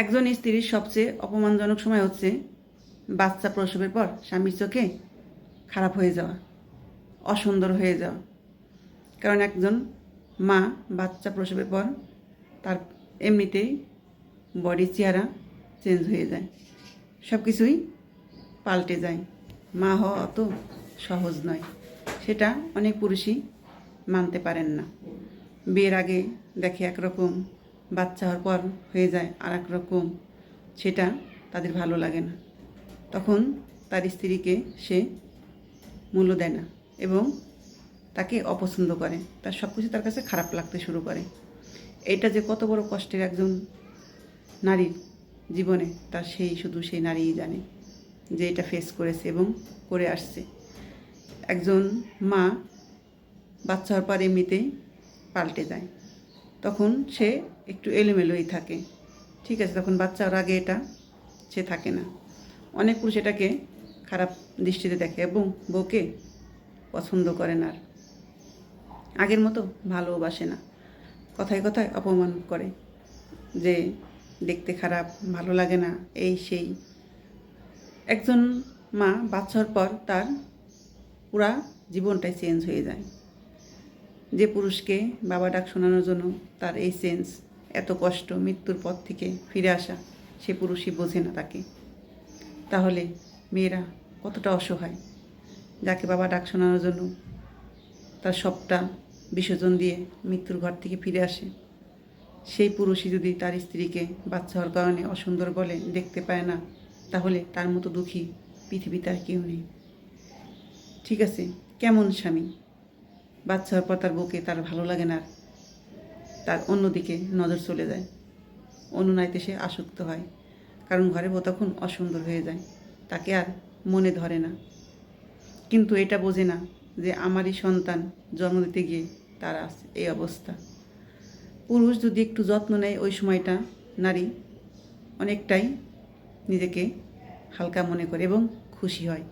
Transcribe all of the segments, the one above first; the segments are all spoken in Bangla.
একজন স্ত্রীর সবচেয়ে অপমানজনক সময় হচ্ছে বাচ্চা প্রসবের পর স্বামীর চোখে খারাপ হয়ে যাওয়া, অসুন্দর হয়ে যাওয়া। কারণ একজন মা বাচ্চা প্রসবের পর তার এমনিতেই বডি চেহারা চেঞ্জ হয়ে যায় সব কিছুই পাল্টে যায়। মা হওয়া অত সহজ নয়, সেটা অনেক পুরুষই মানতে পারেন না। বিয়ের আগে দেখে একরকম বাচ্চা হওয়ার পর হয়ে যায় আর এক রকম, সেটা তাদের ভালো লাগে না। তখন তার স্ত্রীকে সে মূল্য দেয় না এবং তাকে অপছন্দ করে। তার সব কিছু তার কাছে খারাপ লাগতে শুরু করে। এটা যে কত বড় কষ্টের একজন নারীর জীবনে তার সেই শুধু সেই নারীই জানে যে এটা ফেস করেছে এবং করে আসছে। একজন মা বাচ্চা হওয়ার পর এমনিতেই পাল্টে যায়। তখন সে একটু এলোমেলোই থাকে। ঠিক আছে, তখন বাচ্চা হওয়ার আগে এটা, সে থাকে না। অনেক পুরুষ এটাকে খারাপ দৃষ্টিতে দেখে এবং বউকে পছন্দ করে না আর। আগের মতো ভালোবাসে না। কথায় কথায় অপমান করে যে, দেখতে খারাপ, ভালো লাগে না, এই, সেই। একজন মা বাচ্চার পর তার পুরা জীবনটাই চেঞ্জ হয়ে যায়। যে পুরুষকে বাবা ডাক শোনানোর জন্য তার এই সেন্স, এত কষ্ট মৃত্যুর পর থেকে ফিরে আসা, সে পুরুষই বোঝে না তাকে। তাহলে মেয়েরা কতটা অসহায়? যাকে বাবা ডাক শোনানোর জন্য তার সবটা বিসর্জন দিয়ে মৃত্যুর ঘর থেকে ফিরে আসে। সেই পুরুষই যদি তার স্ত্রীকে বাচ্চা হওয়ার কারণে অসুন্দর বলে দেখতে পায় না, তাহলে তার মতো দুঃখী পৃথিবীতে আর কেউ নেই। ঠিক আছে, কেমন স্বামী? বাচ্চা হওয়ার পর তার বউকে তার ভালো লাগে না। তার অন্যদিকে নজর চলে যায়। অন্য নাইতে সে আসক্ত হয়, কারণ ঘরে বউ তখন অসুন্দর হয়ে যায়, তাকে আর মনে ধরে না। কিন্তু এটা বোঝে না যে আমারই সন্তান জন্ম দিতে গিয়ে তার এই অবস্থা। পুরুষ যদি একটু যত্ন নেয় ওই সময়টা নারী অনেকটাই নিজেকে হালকা মনে করে এবং খুশি হয়।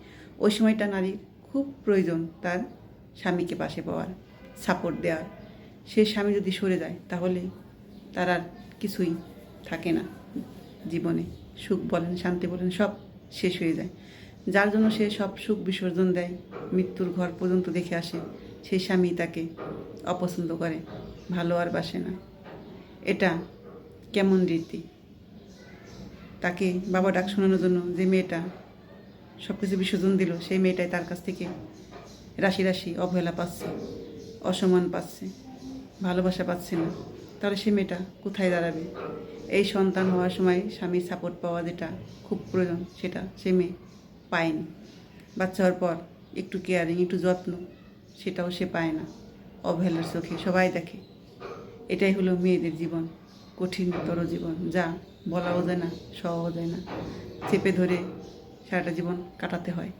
ওই সময়টা নারীর খুব প্রয়োজন তার স্বামীকে পাশে পাওয়ার সাপোর্ট দেওয়ার। সে স্বামী যদি সরে যায়, তাহলে তার আর কিছুই থাকে না জীবনে। সুখ বলেন, শান্তি বলেন, সব শেষ হয়ে যায়। যার জন্য সে সব সুখ বিসর্জন দেয়, মৃত্যুর ঘর পর্যন্ত দেখে আসে। সেই স্বামী তাকে অপছন্দ করে, ভালো আর বাসে না। এটা কেমন রীতি? তাকে বাবা ডাক শোনানোর জন্য যে মেয়েটা সব কিছু বিসর্জন দিল, সেই মেয়েটাই তার কাছ থেকে রাশি রাশি, অবহেলা পাচ্ছে, অসম্মান পাচ্ছে, ভালোবাসা পাচ্ছে না। তাহলে সে মেয়েটা কোথায় দাঁড়াবে? এই সন্তান হওয়ার সময় স্বামীর সাপোর্ট পাওয়া যেটা খুব প্রয়োজন, সেটা সে মেয়ে পায়নি। বাচ্চা হওয়ার পর একটু কেয়ারিং একটু যত্ন, সেটাও সে পায় না। অবহেলার চোখে সবাই দেখে। এটাই হলো মেয়েদের জীবন, কঠিনতর জীবন। যা বলাও যায় না সহও যায় না চেপে ধরে সারাটা জীবন কাটাতে হয়।